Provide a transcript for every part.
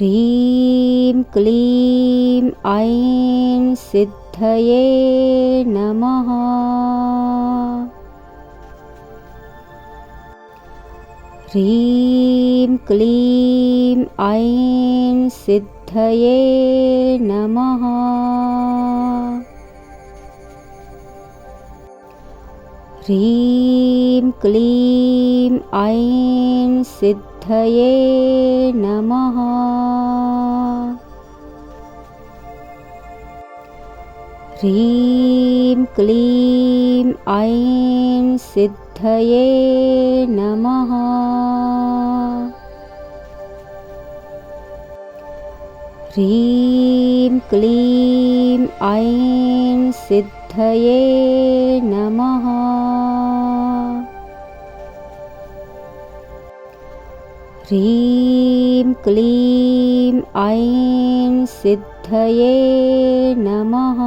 ह्रीं क्लीं ऐं सिद्धये नमः। ह्रीं क्लीं ऐं सिद्धये नमः। ह्रीं क्लीं ऐं सिद्धये नमः। ह्रीं क्लीं ऐं सिद्धये नमः। ह्रीं क्लीं ऐं सिद्धये नमः ह्रीं क्लीं ऐं सिद्धये नमः।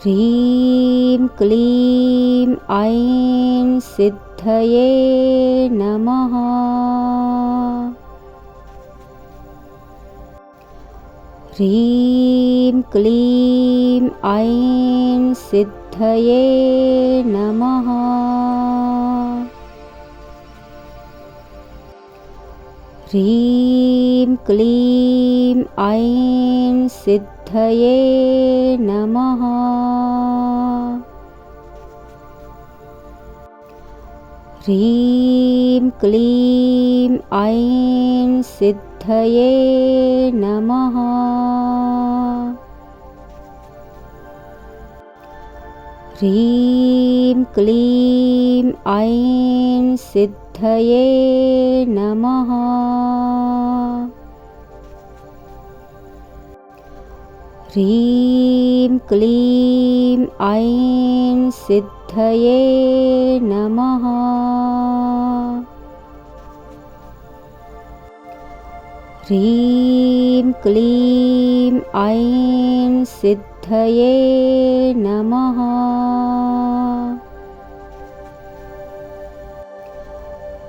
ह्रीं क्लीं ऐं सिद्धये नमः। ह्रीं क्लीं ऐं सिद्धये नमः। ह्रीं क्लीं ऐं सिद्धये नमः। ह्रीं क्लीं ऐं सिद्धये नमः ह्रीं क्लीं ऐं सिद्धये नमः। ह्रीं क्लीं ऐं सिद्धये नमः। ह्रीं क्लीं ऐं सिद्धये नमः।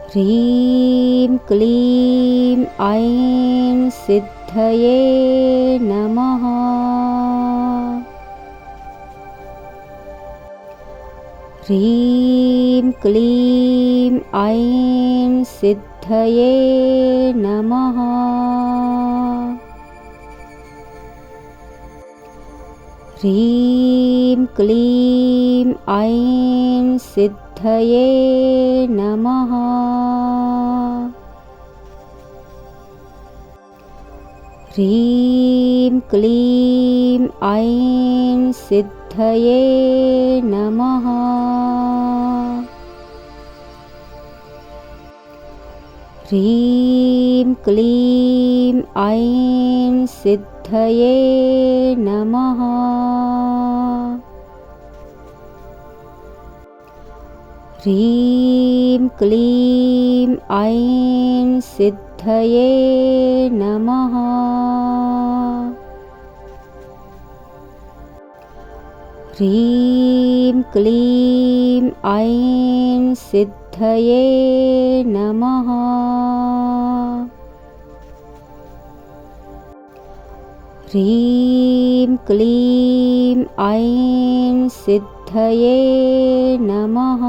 ह्रीं क्लीं ऐं सिद्धये नमः। ह्रीं क्लीं ऐं सिद्धये नमः ह्रीं क्लीं ऐं सिद्धये नमः। ह्रीं क्लीं ऐं सिद्धये नमः। ह्रीं क्लीं ऐं सिद्धये नमः। ह्रीं क्लीं ऐं सिद्धये नमः। ह्रीं क्लीं ऐं सिद्धये नमः ह्रीं क्लीं ऐं सिद्धये नमः।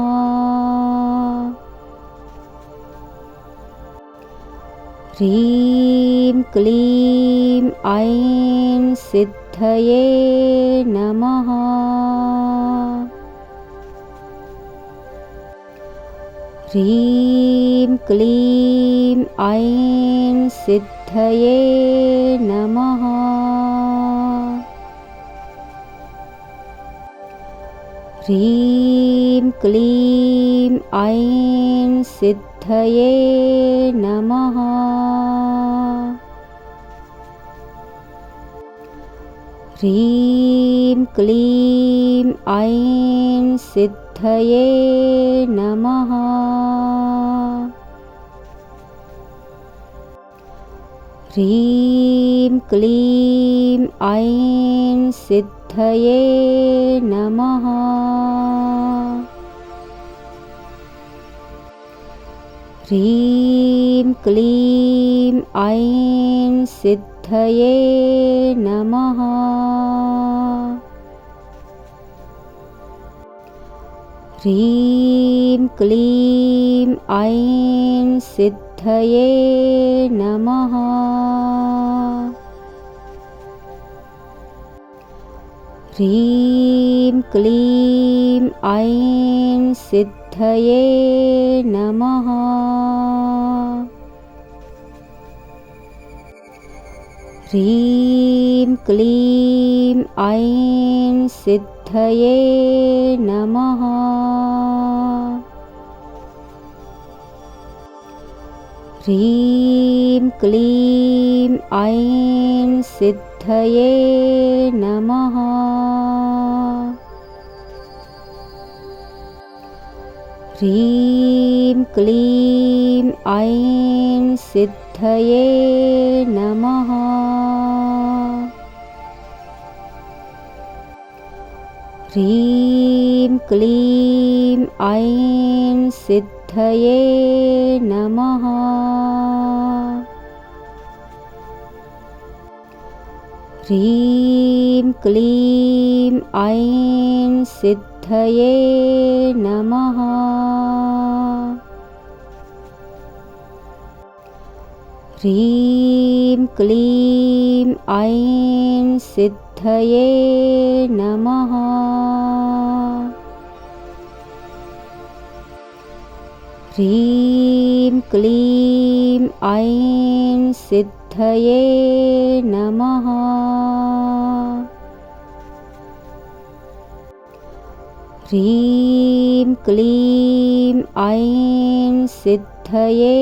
ह्रीं क्लीं ऐं सिद्धये नमः। ह्रीं क्लीं ऐं सिद्धये नमः ह्रीं क्लीं ऐं सिद्धये नमः। ह्रीं क्लीं ऐं सिद्धये नमः। ह्रीं क्लीं ऐं सिद्धये नमः। ह्रीं क्लीं ऐं सिद्धये नमः। ह्रीं क्लीं ऐं सिद्धये नमः ह्रीं क्लीं ऐं सिद्धये नमः। ह्रीं क्लीं ऐं सिद्धये नमः। ह्रीं क्लीं ऐं सिद्धये नमः ह्रीं क्लीं ऐं सिद्धये नमः। ह्रीं क्लीं ऐं सिद्धये नमः। ह्रीं क्लीं ऐं सिद्धये नमः ह्रीं क्लीं ऐं सिद्धये नमः। ह्रीं क्लीं ऐं सिद्धये नमः। ह्रीं क्लीं ऐं सिद्धये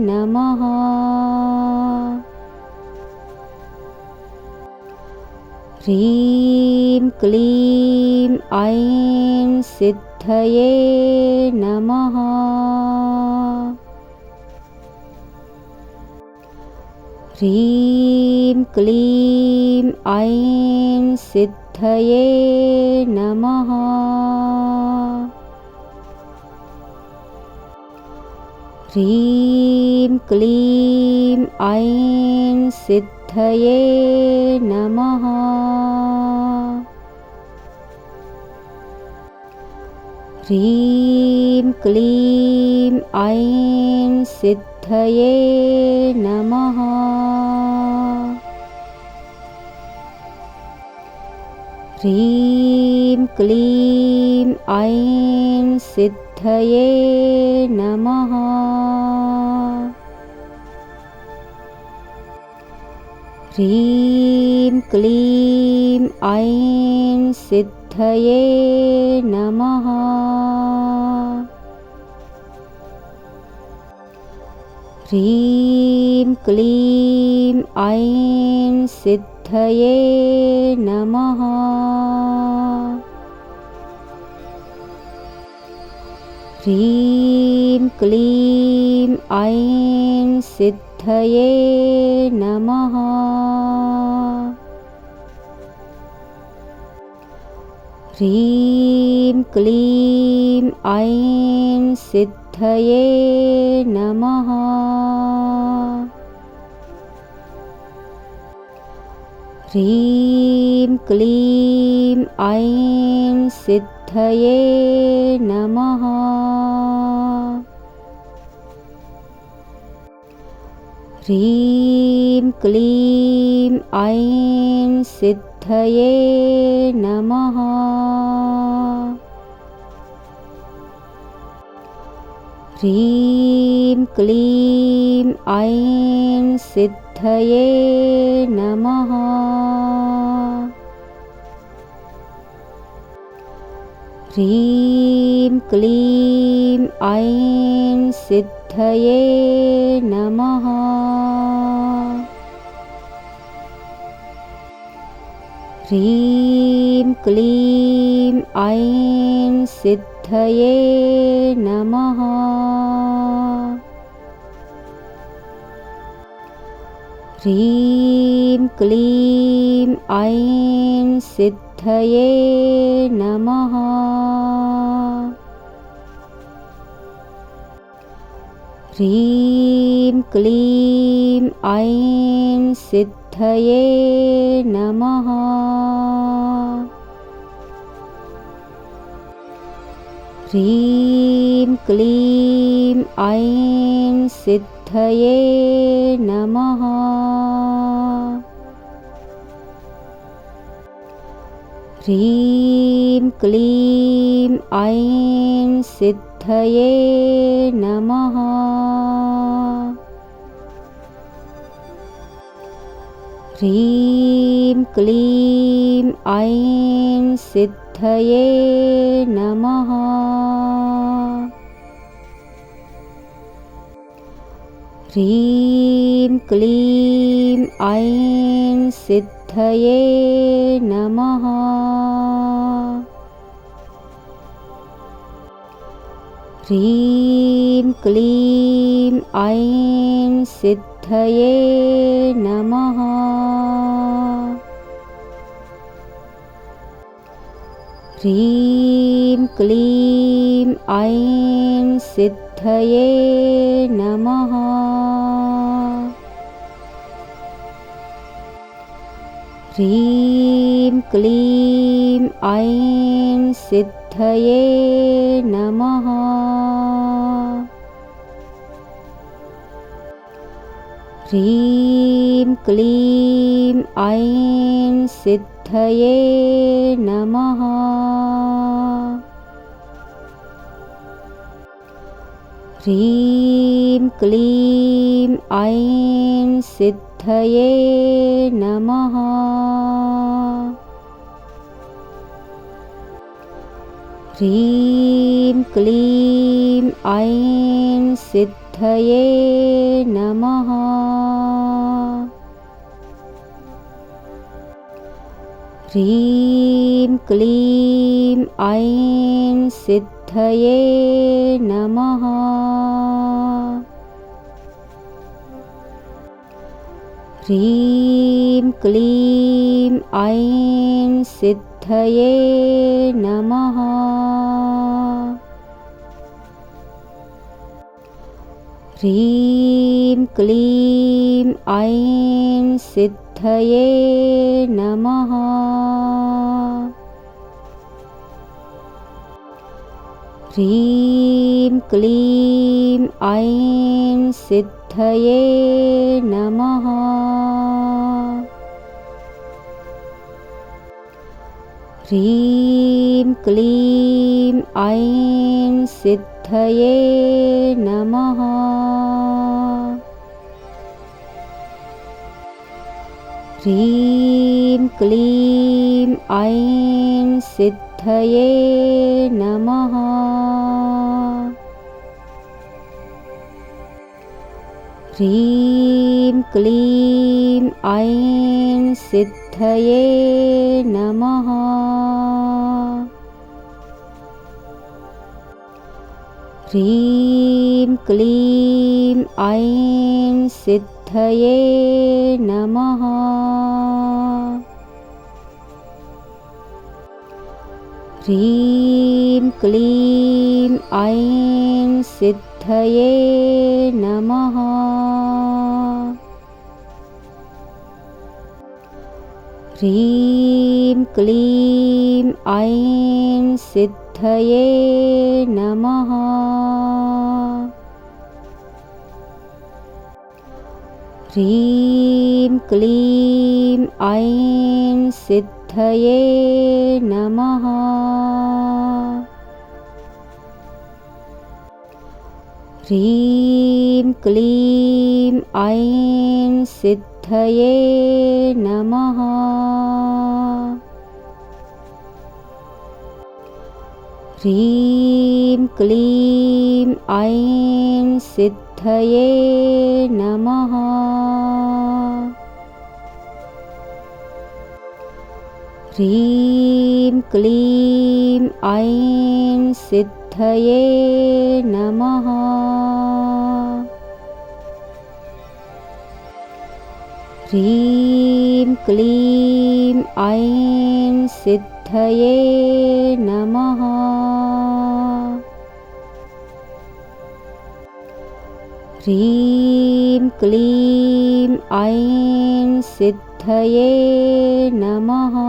नमः ह्रीं क्लीं ऐं सिद्धये नमः। ह्रीं क्लीं ऐं सिद्धये नमः। ह्रीं क्लीं ऐं सिद्धये नमः। ह्रीं क्लीं ऐं सिद्धये नमः। ह्रीं क्लीं ऐं सिद्धये नमः ह्रीं क्लीं ऐं सिद्धये नमः। ह्रीं क्लीं ऐं सिद्धये नमः। ह्रीं क्लीं ऐं सिद्धये नमः। ह्रीं क्लीं ऐं सिद्धये नमः। ह्रीं क्लीं ऐं सिद्धये नमः ह्रीं क्लीं ऐं सिद्धये नमः। ह्रीं क्लीं ऐं सिद्धये नमः। ह्रीं क्लीं ऐं सिद्धये नमः। ह्रीं क्लीं ऐं सिद्धये नमः। ह्रीं क्लीं ऐं सिद्धये नमः ह्रीं क्लीं ऐं सिद्धये नमः। ह्रीं क्लीं ऐं सिद्धये नमः। ह्रीं क्लीं ऐं सिद्धये नमः ह्रीं क्लीं ऐं सिद्धये नमः ह्रीं क्लीं ऐं सिद्धये नमः ह्रीं क्लीं ऐं सिद्धये नमः। ह्रीं क्लीं ऐं सिद्धये नमः। ह्रीं क्लीं ऐं सिद्धये नमः। ह्रीं क्लीं ऐं सिद्धये नमः। ह्रीं क्लीं ऐं सिद्धये नमः ह्रीं क्लीं ऐं सिद्धये नमः। ह्रीं क्लीं ऐं सिद्धये नमः। ह्रीं क्लीं ऐं सिद्धये नमः। ह्रीं क्लीं ऐं सिद्धये नमः। ह्रीं क्लीं ऐं सिद्धये नमः ह्रीं क्लीं ऐं सिद्धये नमः। ह्रीं क्लीं ऐं सिद्धये नमः। ह्रीं क्लीं ऐं सिद्धये नमः ह्रीं क्लीं ऐं सिद्धये नमः। ह्रीं क्लीं ऐं सिद्धये नमः। ह्रीं क्लीं ऐं सिद्धये नमः ह्रीं क्लीं ऐं सिद्धये नमः। ह्रीं क्लीं ऐं सिद्धये नमः। ह्रीं क्लीं ऐं सिद्धये नमः ह्रीं क्लीं ऐं सिद्धये नमः। ह्रीं क्लीं ऐं सिद्धये नमः। ह्रीं क्लीं ऐं सिद्धये नमः